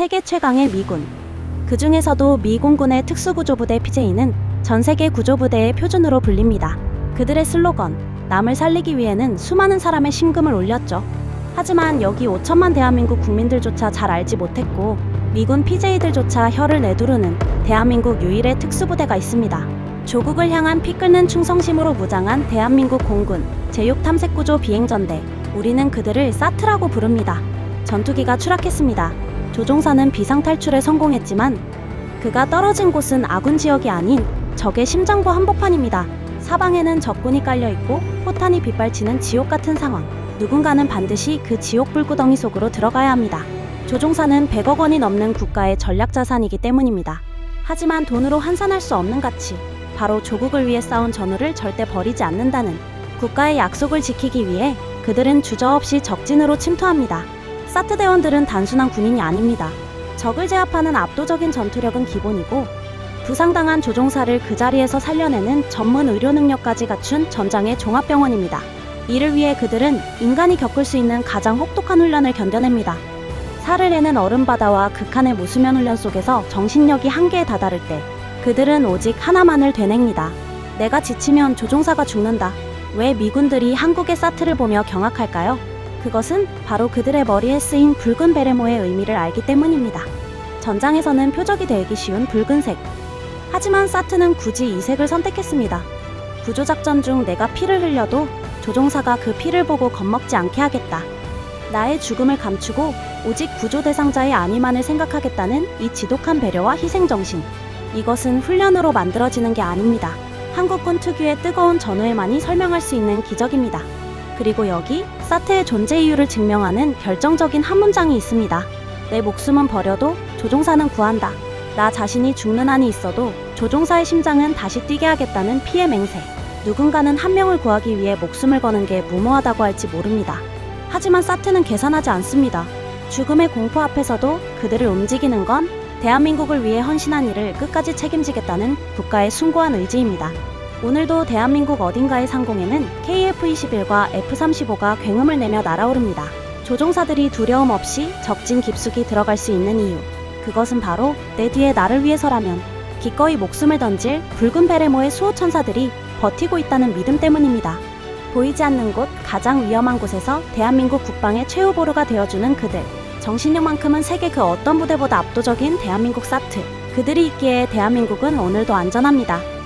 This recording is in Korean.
세계 최강의 미군. 그 중에서도 미공군의 특수구조부대 PJ는 전 세계 구조부대의 표준으로 불립니다. 그들의 슬로건, 남을 살리기 위해는 수많은 사람의 심금을 올렸죠. 하지만 여기 5천만 대한민국 국민들조차 잘 알지 못했고, 미군 PJ들조차 혀를 내두르는 대한민국 유일의 특수부대가 있습니다. 조국을 향한 피 끓는 충성심으로 무장한 대한민국 공군 제6탐색구조 비행전대. 우리는 그들을 사트라고 부릅니다. 전투기가 추락했습니다. 조종사는 비상탈출에 성공했지만 그가 떨어진 곳은 아군 지역이 아닌 적의 심장부 한복판입니다. 사방에는 적군이 깔려 있고 포탄이 빗발치는 지옥 같은 상황. 누군가는 반드시 그 지옥 불구덩이 속으로 들어가야 합니다. 조종사는 100억 원이 넘는 국가의 전략 자산이기 때문입니다. 하지만 돈으로 환산할 수 없는 가치. 바로 조국을 위해 싸운 전우를 절대 버리지 않는다는 국가의 약속을 지키기 위해 그들은 주저없이 적진으로 침투합니다. 사트 대원들은 단순한 군인이 아닙니다. 적을 제압하는 압도적인 전투력은 기본이고 부상당한 조종사를 그 자리에서 살려내는 전문 의료 능력까지 갖춘 전장의 종합병원입니다. 이를 위해 그들은 인간이 겪을 수 있는 가장 혹독한 훈련을 견뎌냅니다. 살을 내는 얼음바다와 극한의 무수면 훈련 속에서 정신력이 한계에 다다를 때 그들은 오직 하나만을 되냅니다. 내가 지치면 조종사가 죽는다. 왜 미군들이 한국의 사트를 보며 경악할까요? 그것은 바로 그들의 머리에 쓰인 붉은 베레모의 의미를 알기 때문입니다. 전장에서는 표적이 되기 쉬운 붉은색. 하지만 사트는 굳이 이 색을 선택했습니다. 구조작전 중 내가 피를 흘려도 조종사가 그 피를 보고 겁먹지 않게 하겠다. 나의 죽음을 감추고 오직 구조 대상자의 안위만을 생각하겠다는 이 지독한 배려와 희생정신. 이것은 훈련으로 만들어지는 게 아닙니다. 한국군 특유의 뜨거운 전후에만이 설명할 수 있는 기적입니다. 그리고 여기 사트의 존재 이유를 증명하는 결정적인 한 문장이 있습니다. 내 목숨은 버려도 조종사는 구한다. 나 자신이 죽는 한이 있어도 조종사의 심장은 다시 뛰게 하겠다는 피의 맹세. 누군가는 한 명을 구하기 위해 목숨을 거는 게 무모하다고 할지 모릅니다. 하지만 사트는 계산하지 않습니다. 죽음의 공포 앞에서도 그들을 움직이는 건 대한민국을 위해 헌신한 일을 끝까지 책임지겠다는 국가의 숭고한 의지입니다. 오늘도 대한민국 어딘가의 상공에는 KF-21과 F-35가 굉음을 내며 날아오릅니다. 조종사들이 두려움 없이 적진 깊숙이 들어갈 수 있는 이유. 그것은 바로 내 뒤에 나를 위해서라면 기꺼이 목숨을 던질 붉은 베레모의 수호 천사들이 버티고 있다는 믿음 때문입니다. 보이지 않는 곳, 가장 위험한 곳에서 대한민국 국방의 최후 보루가 되어주는 그들. 정신력만큼은 세계 그 어떤 부대보다 압도적인 대한민국 사트. 그들이 있기에 대한민국은 오늘도 안전합니다.